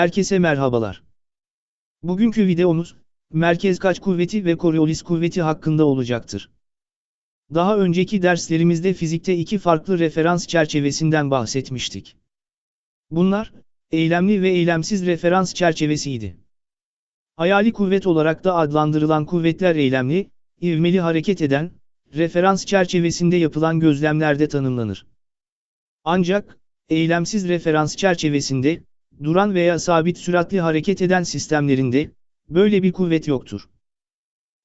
Herkese merhabalar. Bugünkü videomuz, merkez kaç kuvveti ve Coriolis kuvveti hakkında olacaktır. Daha önceki derslerimizde fizikte iki farklı referans çerçevesinden bahsetmiştik. Bunlar, eylemli ve eylemsiz referans çerçevesiydi. Hayali kuvvet olarak da adlandırılan kuvvetler eylemli, ivmeli hareket eden, referans çerçevesinde yapılan gözlemlerde tanımlanır. Ancak, eylemsiz referans çerçevesinde, duran veya sabit süratli hareket eden sistemlerinde, böyle bir kuvvet yoktur.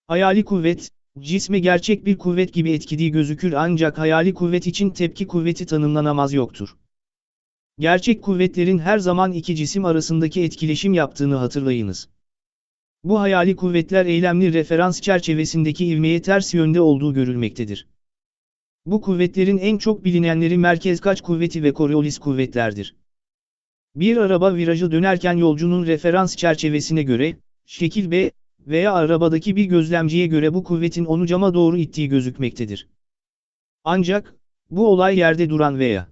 Hayali kuvvet, cisme gerçek bir kuvvet gibi etkili gözükür ancak hayali kuvvet için tepki kuvveti tanımlanamaz yoktur. Gerçek kuvvetlerin her zaman iki cisim arasındaki etkileşim yaptığını hatırlayınız. Bu hayali kuvvetler eylemli referans çerçevesindeki ivmeye ters yönde olduğu görülmektedir. Bu kuvvetlerin en çok bilinenleri merkez kaç kuvveti ve Coriolis kuvvetlerdir. Bir araba virajı dönerken yolcunun referans çerçevesine göre, şekil B veya arabadaki bir gözlemciye göre bu kuvvetin onu cama doğru ittiği gözükmektedir. Ancak, bu olay yerde duran veya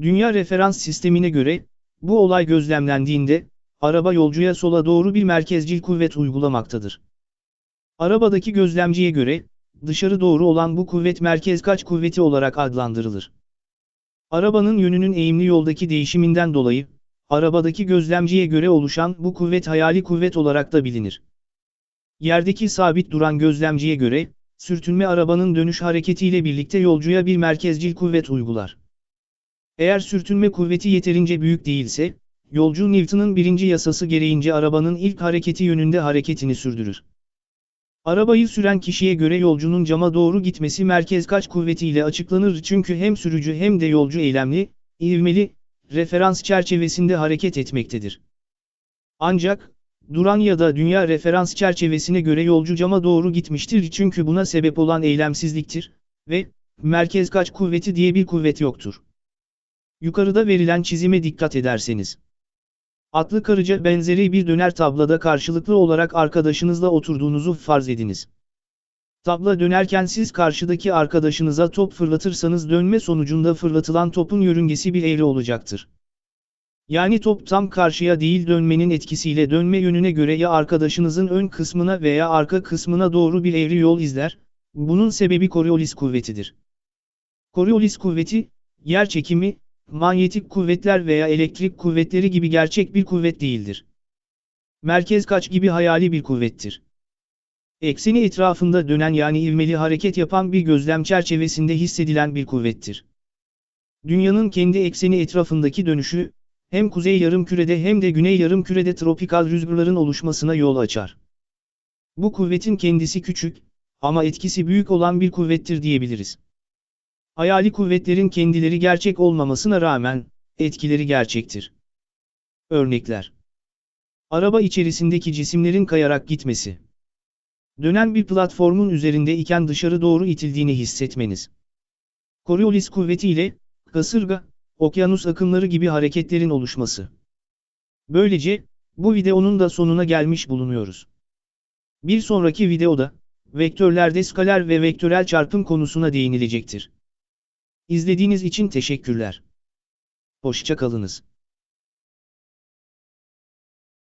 dünya referans sistemine göre, bu olay gözlemlendiğinde, araba yolcuya sola doğru bir merkezcil kuvvet uygulamaktadır. Arabadaki gözlemciye göre, dışarı doğru olan bu kuvvet merkez kaç kuvveti olarak adlandırılır. Arabanın yönünün eğimli yoldaki değişiminden dolayı, arabadaki gözlemciye göre oluşan bu kuvvet hayali kuvvet olarak da bilinir. Yerdeki sabit duran gözlemciye göre, sürtünme arabanın dönüş hareketiyle birlikte yolcuya bir merkezcil kuvvet uygular. Eğer sürtünme kuvveti yeterince büyük değilse, yolcu Newton'un birinci yasası gereğince arabanın ilk hareketi yönünde hareketini sürdürür. Arabayı süren kişiye göre yolcunun cama doğru gitmesi merkez kaç kuvvetiyle açıklanır çünkü hem sürücü hem de yolcu eylemli, ivmeli, referans çerçevesinde hareket etmektedir. Ancak, duran ya da dünya referans çerçevesine göre yolcu cama doğru gitmiştir çünkü buna sebep olan eylemsizliktir ve merkez kaç kuvveti diye bir kuvvet yoktur. Yukarıda verilen çizime dikkat ederseniz. Atlı karıca benzeri bir döner tablada karşılıklı olarak arkadaşınızla oturduğunuzu farz ediniz. Tabla dönerken siz karşıdaki arkadaşınıza top fırlatırsanız dönme sonucunda fırlatılan topun yörüngesi bir eğri olacaktır. Yani top tam karşıya değil dönmenin etkisiyle dönme yönüne göre ya arkadaşınızın ön kısmına veya arka kısmına doğru bir eğri yol izler, bunun sebebi Coriolis kuvvetidir. Coriolis kuvveti, yer çekimi, manyetik kuvvetler veya elektrik kuvvetleri gibi gerçek bir kuvvet değildir. Merkez kaç gibi hayali bir kuvvettir. Ekseni etrafında dönen yani ivmeli hareket yapan bir gözlem çerçevesinde hissedilen bir kuvvettir. Dünyanın kendi ekseni etrafındaki dönüşü, hem kuzey yarımkürede hem de güney yarımkürede tropikal rüzgarların oluşmasına yol açar. Bu kuvvetin kendisi küçük, ama etkisi büyük olan bir kuvvettir diyebiliriz. Hayali kuvvetlerin kendileri gerçek olmamasına rağmen, etkileri gerçektir. Örnekler Araba içerisindeki cisimlerin kayarak gitmesi. Dönen bir platformun üzerinde iken dışarı doğru itildiğini hissetmeniz. Coriolis kuvveti ile, kasırga, okyanus akımları gibi hareketlerin oluşması. Böylece, bu videonun da sonuna gelmiş bulunuyoruz. Bir sonraki videoda, vektörlerde skaler ve vektörel çarpım konusuna değinilecektir. İzlediğiniz için teşekkürler. Hoşçakalınız.